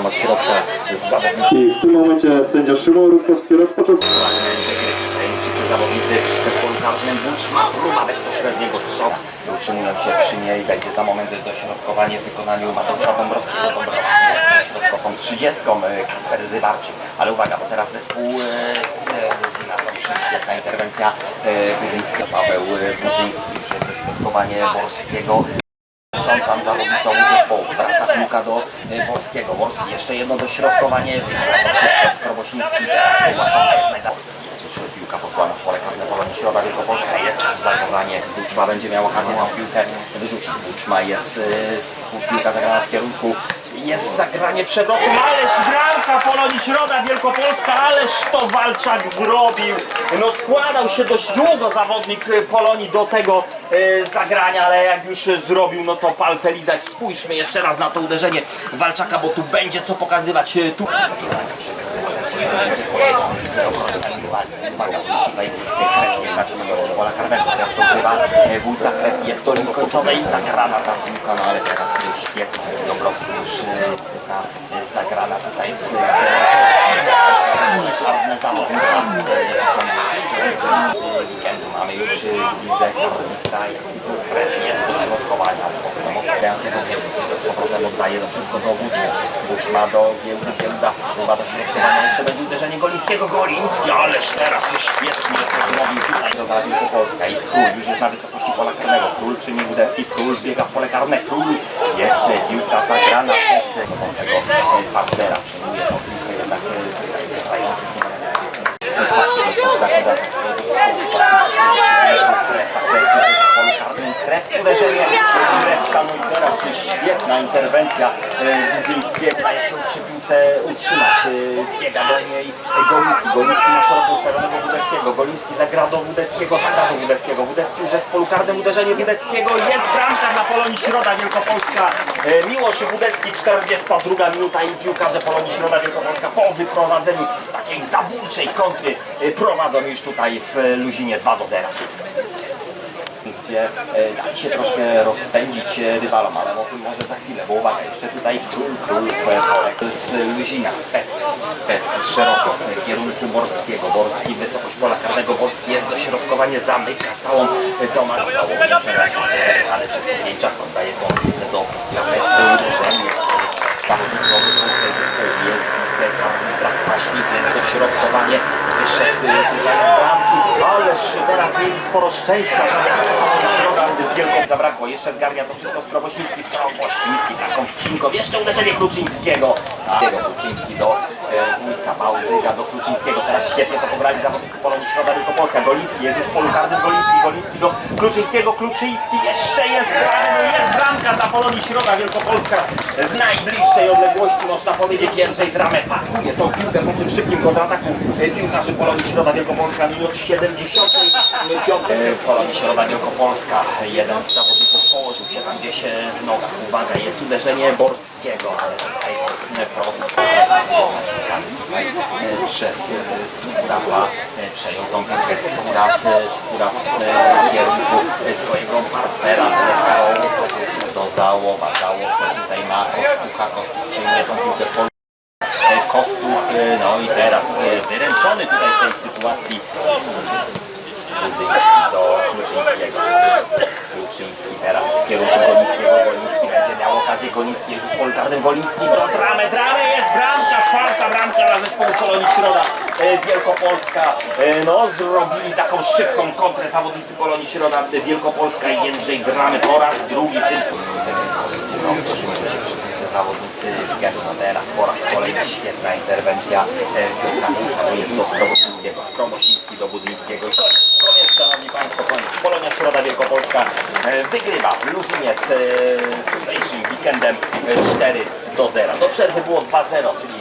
Zaczynają od środka z zawodników. I w tym momencie sędzia Szymon Rutkowski rozpoczął gry. Wszyscy zawodnicy w polu karnym Buczma, próba bezpośredniego strzału. Utrzymują się przy niej, będzie za moment dośrodkowanie w wykonaniu Mateusza Dąbrowskiego. Dąbrowski jest dośrodkową 30 e, Kacper Rybarczyk. Ale uwaga, bo teraz zespół e, z Ludzina to już świetna interwencja e, Budzyńska. Paweł e, Budzyński, już jest dośrodkowanie Borskiego. Rząd tam zawodnicą zespołu. Wraca piłka do e, Borskiego. Borski jeszcze jedno dośrodkowanie. Wygra wszystko z Krobosiński. Teraz Łasowska jak najdalej. Jest już piłka posłana w pole karne Polonii Środa Wielkopolska. Jest zagranie. Buczma będzie miał okazję tę piłkę wyrzucić. Buczma jest e, piłka zagrana w kierunku. Jest zagranie przewrotnym, ależ bramka Polonii Środa Wielkopolska, ależ to Walczak zrobił. No składał się dość długo zawodnik e, Polonii do tego e, zagrania, ale jak już zrobił, no to palce lizać. Spójrzmy jeszcze raz na to uderzenie Walczaka, bo tu będzie co pokazywać. e, Tu Uwaga, tutaj krew jest znacznie gości pola karnego. Krew to bywa, Wójca krew jest końcowej, zagrana ta piłka, no ale teraz już Dobrowski już zagrana tutaj w e, czarne zawodnika. Z weekendu mamy już karnika i tu krew jest do środkowania. Potem odstawiającego kierunku, z powrotem oddaje to wszystko do Buczmy. Buczma do Giełda, Giełda, próba do środkowania. Jeszcze będzie uderzenie Golińskiego. Goliński, ależ teraz już świetnie to zrobił tutaj do Wielkopolska i Król już jest na wysokości pola karnego. Król przyjmie Budecki, Król zbiega w pole karne. Król jest piłka zagrana przez e, chodzącego e, partnera. Przyjmuje tą piłkę jednak e, tutaj grający z numerem 20. Patrzcie, rozpoczyna kontakt swojego krew, uderzenie, krewka, no i teraz świetna interwencja e, się przy piłce utrzymać, e, zbiega do niej Goliński, Goliński ma szeroko ustawionego Wódeckiego, Goliński zagra do Wódeckiego, zagra do Wódeckiego, Wódecki już jest polu karnym, uderzenie Wódeckiego, jest bramka dla Polonii Środa Wielkopolska, e, Miłosz Wódecki, 42 minuta i piłkarze Polonii Środa Wielkopolska po wyprowadzeniu takiej zabójczej kontry e, prowadzą już tutaj w Luzinie 2 do 0 gdzie e, się troszkę rozpędzić e, rywalom, ale o tym może za chwilę, bo uwaga, jeszcze tutaj król, król e, z Luzina, Petk, Petk szeroko w kierunku Borskiego, Borski, wysokość pola karnego, Borski jest dośrodkowanie, zamyka całą e, tą całą ale przez Jęczak oddaje piłkę do Petku, uderzenie jest zawodnikowy sporo szczęścia, Środa wielką zabrakło, jeszcze zgarnia to wszystko Skrobośliński, Skrobośliński, taką wcinką, jeszcze uderzenie Kluczyńskiego, a Kluczyński do e, Wójca, Bałdyga do Kluczyńskiego, teraz świetnie to pobrali zawodnicy Polonii Środa Wielkopolska, Goliński, jest już w polu karnym Goliński, Goliński do Kluczyńskiego, Kluczyński, jeszcze jest grany, no jest bramka dla Polonii Środa. Wielkopolska z najbliższej odległości, można powiedzieć, Jędrzej Dramę pakuje tą piłkę po tym szybkim kontrataku e, piłkarzy Polonii Środa. Wielkopolska, minut 75 Polonii Środa Wielkopolska, jeden z zawodników położył się tam gdzieś e, w nogach, uwaga, jest uderzenie Borskiego, ale tutaj tutaj e, przez e, Skurata e, przejął tą piłkę Skurat, Skurat w kierunku swojego partnera z zespołu. Do Załowa, Załow tutaj ma Kostucha, Kostuch przyjmuje tą piłkę Kostuch, no i teraz wyręczony tutaj w tej sytuacji Budzyński do Kluczyńskiego. Kluczyński teraz w kierunku Golińskiego. Goliński będzie miał okazję. Goliński jest zespołu karnym. Goliński do dramy. Dramy jest bramka. Czwarta bramka dla zespołu Kolonii Środa e, Wielkopolska. E, No, zrobili taką szybką kontrę zawodnicy Polonii Środa e, Wielkopolska i Jędrzej Gramy po raz drugi w tym zawodnicy no teraz po raz kolejny świetna interwencja Piotra to jest do Skromosińskiego, Skromosiński do Budzyńskiego Wielkopolska e, wygrywa w Luzinie z e, tutejszym weekendem e, 4 do 0. Do przerwy było 2-0, czyli